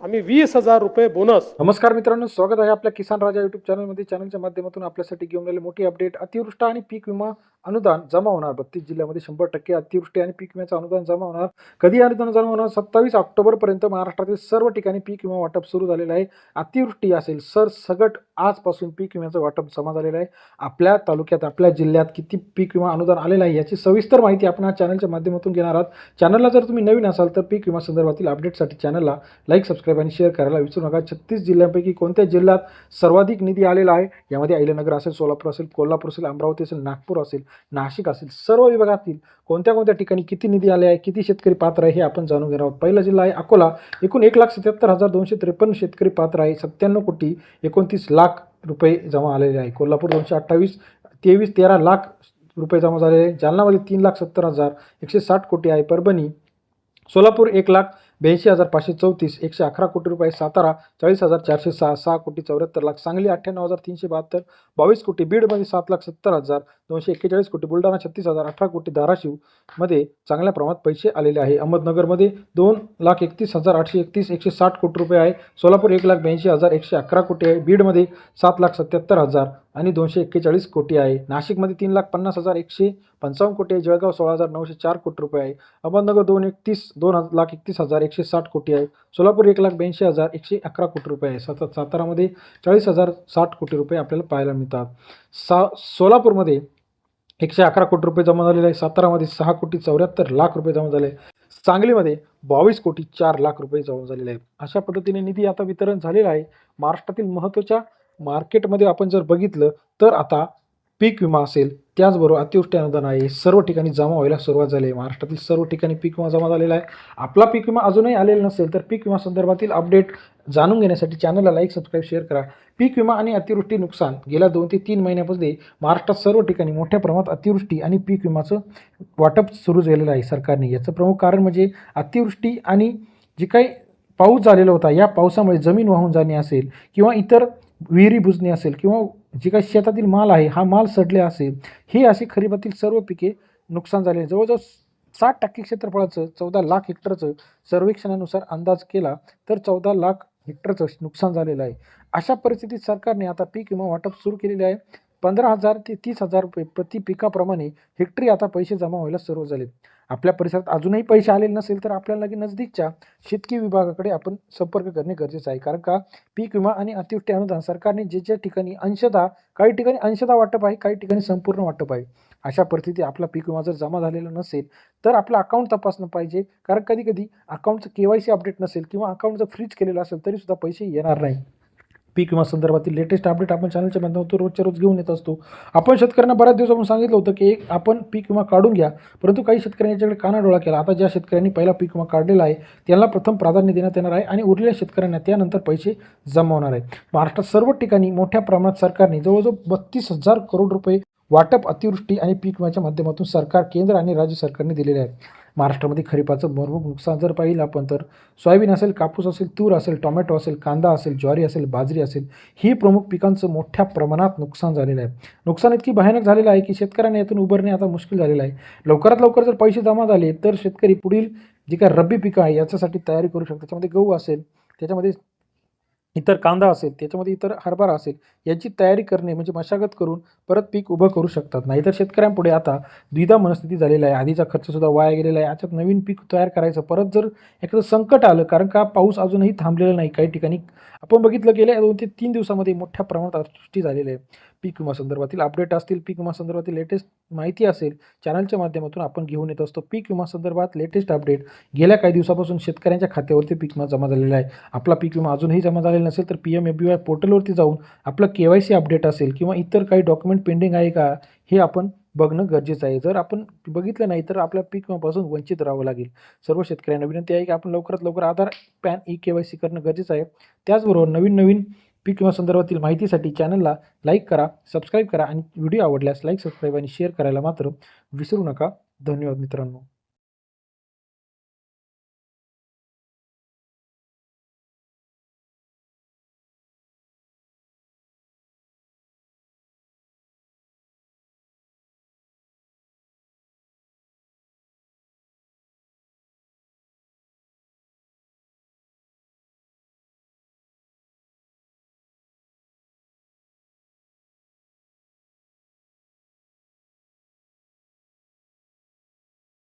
आम्ही वीस हजार रुपये बोनस नमस्कार मित्रांनो स्वागत आहे आपल्या किसान राजा युट्यूब चॅनलमध्ये चॅनलच्या माध्यमातून आपल्यासाठी घेऊन आलेली मोठी अपडेट अतिवृष्टी आणि पीक विमा अनुदान जमा होणार. बत्तीस जिल्ह्यामध्ये शंभर टक्के अतिवृष्टी आणि पीक विम्याचं अनुदान जमा होणार. कधी अनुदान जमा होणार? सत्तावीस ऑक्टोबरपर्यंत महाराष्ट्रातील सर्व ठिकाणी पीक विमा वाटप सुरू झालेलं आहे. अतिवृष्टी असेल सर सगट आजपासून पीक विम्याचं वाटप जमा झालेलं आहे. आपल्या तालुक्यात आपल्या जिल्ह्यात किती पीक विमा अनुदान आलेलं आहे याची सविस्तर माहिती आपण आज चॅनलच्या माध्यमातून घेणार आहात. चॅनलला जर तुम्ही नवीन असाल तर पीक विमा संदर्भातील अपडेटसाठी चॅनलला लाईक सबस्क्राईब आणि शेअर करायला विसरू नका. छत्तीस जिल्ह्यांपैकी कोणत्या जिल्ह्यात सर्वाधिक निधी आलेला आहे? यामध्ये अहिल्यानगर असेल सोलापूर असेल कोल्हापूर असेल अमरावती असेल नागपूर असेल नाशिक असेल सर्व विभागातील कोणत्या कोणत्या ठिकाणी किती निधी आले आहे किती शेतकरी पात्र आहे हे आपण जाणून घेणार आहोत. पहिला जिल्हा आहे अकोला. एकूण एक लाख सत्याहत्तर हजार दोनशे त्रेपन्न शेतकरी पात्र आहे. सत्त्याण्णव कोटी एकोणतीस लाख रुपये जमा आलेले आहे. कोल्हापूर दोनशे अठ्ठावीस तेवीस तेरा लाख रुपये जमा झालेले आहे. जालनामध्ये तीन लाख सत्तर हजार एकशे साठ कोटी आहे. परभणी सोलापूर एक लाख ब्याऐंशी हजार पाचशे चौतीस एकशे अकरा कोटी रुपये सातारा चाळीस हजार चारशे सहा सहा कोटी चौऱ्याहत्तर लाख सांगली अठ्ठ्याण्णव हजार तीनशे बहात्तर बावीस कोटी बीडमध्ये सात लाख सत्तर हजार दोनशे एक्केचाळीस कोटी बुलढाणा छत्तीस हजार अठरा कोटी धाराशिवमध्ये चांगल्या प्रमाणात पैसे आलेले आहे. अहमदनगरमध्ये दोन लाख एकतीस हजार आठशे एकतीस एकशे साठ कोटी रुपये आहे. सोलापूर एक लाख ब्याऐंशी हजार एकशे अकरा कोटी आहे. बीडमध्ये सात लाख सत्याहत्तर हजार आणि दोनशे एक्केचाळीस कोटी आहे. नाशिकमध्ये तीन लाख पन्नास हजार एकशे पंचावन्न कोटी आहे. जळगाव सोळा हजार नऊशे चार कोटी रुपये आहे. अहमदनगर दोन एकतीस दोन लाख एकतीस हजार एकशे साठ कोटी आहे. सोलापूर एक लाख ब्याऐंशी हजार एकशे अकरा कोटी रुपये आहे. सतत सातारामध्ये चाळीस हजार साठ कोटी रुपये आपल्याला पाहायला मिळतात. सा सोलापूरमध्ये एकशे अकरा कोटी रुपये जमा झालेले आहे. सातारामध्ये सहा कोटी चौऱ्याहत्तर लाख रुपये जमा झाले. सांगलीमध्ये बावीस कोटी चार लाख रुपये जमा झालेले आहे अशा पद्धतीने निधी आता वितरण झालेला आहे. महाराष्ट्रातील महत्त्वाच्या मार्केटमध्ये आपण जर बघितलं तर आता पीक विमा असेल त्याचबरोबर अतिवृष्टी अनुदान आहे सर्व ठिकाणी जमा व्हायला सुरुवात झाली आहे. महाराष्ट्रातील सर्व ठिकाणी पीक विमा जमा झालेला आहे. आपला पीक विमा अजूनही आलेला नसेल तर पीक विमा संदर्भातील अपडेट जाणून घेण्यासाठी चॅनलला लाईक सबस्क्राईब शेअर करा. पीक विमा आणि अतिवृष्टी नुकसान गेल्या दोन ते तीन महिन्यामध्ये महाराष्ट्रात सर्व ठिकाणी मोठ्या प्रमाणात अतिवृष्टी आणि पीक विमाचं वाटप सुरू झालेलं आहे सरकारने. याचं प्रमुख कारण म्हणजे अतिवृष्टी आणि जे काही पाऊस झालेला होता या पावसामुळे जमीन वाहून जाणे असेल किंवा इतर विहिरी बुजणे असेल किंवा जे काही शेतातील माल आहे हा माल सडले असेल ही अशी खरीपातील सर्व पिके नुकसान झाले. जवळजवळ साठ टक्के क्षेत्रफळाचं चौदा लाख हेक्टरचं सर्वेक्षणानुसार अंदाज केला तर चौदा लाख हेक्टरचं नुकसान झालेलं आहे. अशा परिस्थितीत सरकारने आता पीक विमा वाटप सुरू केलेले आहे. पंधरा हजार ते तीस हजार रुपये प्रति पिकाप्रमाणे हेक्टरी आता पैसे जमा व्हायला सुरू झाले. आपल्या परिसरात अजूनही पैसे आलेले नसेल तर आपल्याला लगे नजदीकच्या शेतकी विभागाकडे आपण संपर्क करणे गरजेचं आहे. कारण का? पीक विमा आणि अतिवृष्टी अनुदान सरकारने जे ज्या ठिकाणी अंशतः काही ठिकाणी अंशतः वाटप आहे काही ठिकाणी संपूर्ण वाटप आहे. अशा परिस्थितीत आपला पीक विमा जर जमा झालेला नसेल तर आपलं अकाउंट तपासणं पाहिजे. कारण कधी कधी अकाउंटचं के वाय सी अपडेट नसेल किंवा अकाउंट जर फ्रीज केलेलं असेल तरीसुद्धा पैसे येणार नाही. पीक विमा संदर्भातील लेटेस्ट अपडेट आपण चॅनलच्या माध्यमातून रोजच्या रोज घेऊन येत असतो. आपण शेतकऱ्यांना बऱ्याच दिवसापासून सांगितलं होतं की एक आपण पीक विमा काढून घ्या परंतु काही शेतकऱ्यांनी याच्याकडे कानाडोळा केला. आता ज्या शेतकऱ्यांनी पहिला पीक विमा काढलेला आहे त्यांना प्रथम प्राधान्य देण्यात येणार आहे आणि उरलेल्या शेतकऱ्यांना त्यानंतर पैसे जमा होणार आहे. महाराष्ट्रात सर्व ठिकाणी मोठ्या प्रमाणात सरकारने जवळजवळ बत्तीस हजार करोड रुपये वाटप अतिवृष्टी आणि पीक विम्याच्या माध्यमातून सरकार केंद्र आणि राज्य सरकारने दिलेले आहे महाराष्ट्रामध्ये खरीपाचं भरपूर नुकसान जर पाहिलं आपण तर सोयाबीन असेल कापूस असेल तूर असेल टोमॅटो असेल कांदा असेल ज्वारी असेल बाजरी असेल ही प्रमुख पिकांचं मोठ्या प्रमाणात नुकसान झालेलं आहे. नुकसान इतकी भयानक झालेलं आहे की शेतकऱ्यांना यातून उभारणे आता मुश्किल झालेलं आहे. लवकरात लवकर जर पैसे जमा झाले तर शेतकरी पुढील जी काय रब्बी पिकं आहे याच्यासाठी तयारी करू शकतात. त्याच्यामध्ये गहू असेल त्याच्यामध्ये इतर कांदा असेल त्याच्यामध्ये इतर हरभरा असेल याची तयारी करणे म्हणजे मशागत करून परत पीक उभं करू शकतात. नाहीतर शेतकऱ्यांपुढे आता द्विधा मनस्थिती झालेला आहे. आधीचा खर्चसुद्धा वाया गेलेला आहे. याच्यात नवीन पीक तयार करायचं. परत जर एखादं संकट आलं कारण का पाऊस अजूनही थांबलेला नाही काही ठिकाणी. आपण बघितलं गेल्या दोन ते तीन दिवसामध्ये मोठ्या प्रमाणात अतिवृष्टी झालेली आहे. पीक विमा संदर्भातील अपडेट असतील पीक विमा संदर्भातील लेटेस्ट माहिती असेल चॅनलच्या माध्यमातून आपण घेऊन येत असतो. पीक विमा संदर्भात लेटेस्ट अपडेट गेल्या काही दिवसापासून शेतकऱ्यांच्या खात्यावरती पीक विमा जमा झालेला आहे. आपला पीक विमा अजूनही जमा झालेला नसेल तर P M F B Y पोर्टलवरती जाऊन आपलं के वाय सी अपडेट असेल किंवा इतर काही डॉक्युमेंट पेंडिंग आहे का हे आपण बघणं गरजेचं आहे. जर आपण बघितलं नाही तर आपल्या पीक विमापासून वंचित राहावं लागेल. सर्व शेतकऱ्यांना विनंती आहे की आपण लवकरात लवकर Aadhaar PAN e K Y C करणं गरजेचं आहे. त्याचबरोबर नवीन नवीन पीक विमा संदर्भातील माहितीसाठी चॅनलला लाईक करा सबस्क्राईब करा आणि व्हिडिओ आवडल्यास लाईक सबस्क्राईब आणि शेअर करायला मात्र विसरू नका. धन्यवाद मित्रांनो.